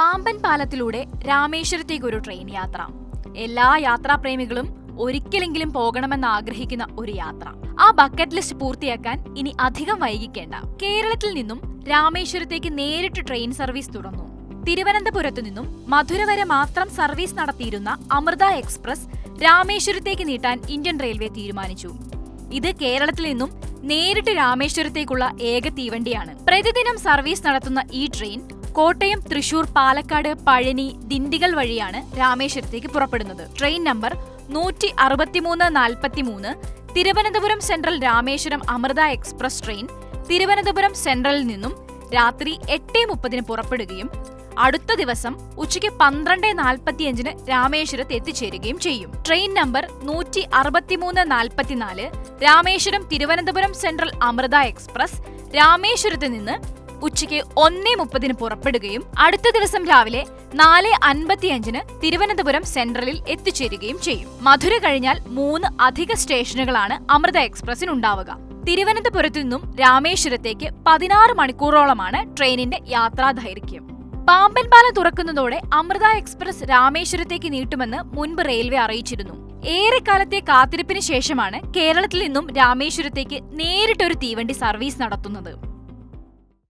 പാമ്പൻ പാലത്തിലൂടെ രാമേശ്വരത്തേക്ക് ഒരു ട്രെയിൻ യാത്ര. എല്ലാ യാത്രാപ്രേമികളും ഒരിക്കലെങ്കിലും പോകണമെന്ന് ആഗ്രഹിക്കുന്ന ഒരു യാത്ര. ആ ബക്കറ്റ് ലിസ്റ്റ് പൂർത്തിയാക്കാൻ ഇനി അധികം വൈകിക്കേണ്ട. കേരളത്തിൽ നിന്നും രാമേശ്വരത്തേക്ക് നേരിട്ട് ട്രെയിൻ സർവീസ് തുറന്നു തിരുവനന്തപുരത്തു നിന്നും മധുര വരെ മാത്രം സർവീസ് നടത്തിയിരുന്ന അമൃത എക്സ്പ്രസ് രാമേശ്വരത്തേക്ക് നീട്ടാൻ ഇന്ത്യൻ റെയിൽവേ തീരുമാനിച്ചു. ഇത് കേരളത്തിൽ നിന്നും നേരിട്ട് രാമേശ്വരത്തേക്കുള്ള ഏക തീവണ്ടിയാണ്. പ്രതിദിനം സർവീസ് നടത്തുന്ന ഈ ട്രെയിൻ കോട്ടയം തൃശൂർ പാലക്കാട് പഴനി ദിണ്ടികൾ വഴിയാണ് രാമേശ്വരത്തേക്ക് പുറപ്പെടുന്നത്. ട്രെയിൻ നമ്പർ നൂറ്റി അറുപത്തിമൂന്ന് നാൽപ്പത്തിമൂന്ന് Thiruvananthapuram central Rameswaram Amrita express train Thiruvananthapuram സെൻട്രലിൽ നിന്നും രാത്രി എട്ട് മുപ്പതിന് പുറപ്പെടുകയും അടുത്ത ദിവസം ഉച്ചയ്ക്ക് പന്ത്രണ്ട് നാൽപ്പത്തിയഞ്ചിന് രാമേശ്വരത്ത് എത്തിച്ചേരുകയും ചെയ്യും. ട്രെയിൻ നമ്പർ നൂറ്റി അറുപത്തിമൂന്ന് നാൽപ്പത്തിനാല് രാമേശ്വരം തിരുവനന്തപുരം സെൻട്രൽ അമൃത എക്സ്പ്രസ് രാമേശ്വരത്ത് നിന്ന് ഉച്ചയ്ക്ക് ഒന്നേ മുപ്പതിന് പുറപ്പെടുകയും അടുത്ത ദിവസം രാവിലെ നാല് അൻപത്തിയഞ്ചിന് തിരുവനന്തപുരം സെൻട്രലിൽ എത്തിച്ചേരുകയും ചെയ്യും. മധുര കഴിഞ്ഞാൽ മൂന്ന് അധിക സ്റ്റേഷനുകളാണ് അമൃത എക്സ്പ്രസിന് ഉണ്ടാവുക തിരുവനന്തപുരത്തു നിന്നും രാമേശ്വരത്തേക്ക് പതിനാറ് മണിക്കൂറോളമാണ് ട്രെയിനിന്റെ യാത്രാ ദൈർഘ്യം പാമ്പൻ പാലം തുറക്കുന്നതോടെ അമൃത എക്സ്പ്രസ് രാമേശ്വരത്തേക്ക് നീട്ടുമെന്ന് മുൻപ് റെയിൽവേ അറിയിച്ചിരുന്നു. ഏറെക്കാലത്തെ കാത്തിരിപ്പിന് ശേഷമാണ് കേരളത്തിൽ നിന്നും രാമേശ്വരത്തേക്ക് നേരിട്ടൊരു തീവണ്ടി സർവീസ് നടത്തുന്നത്.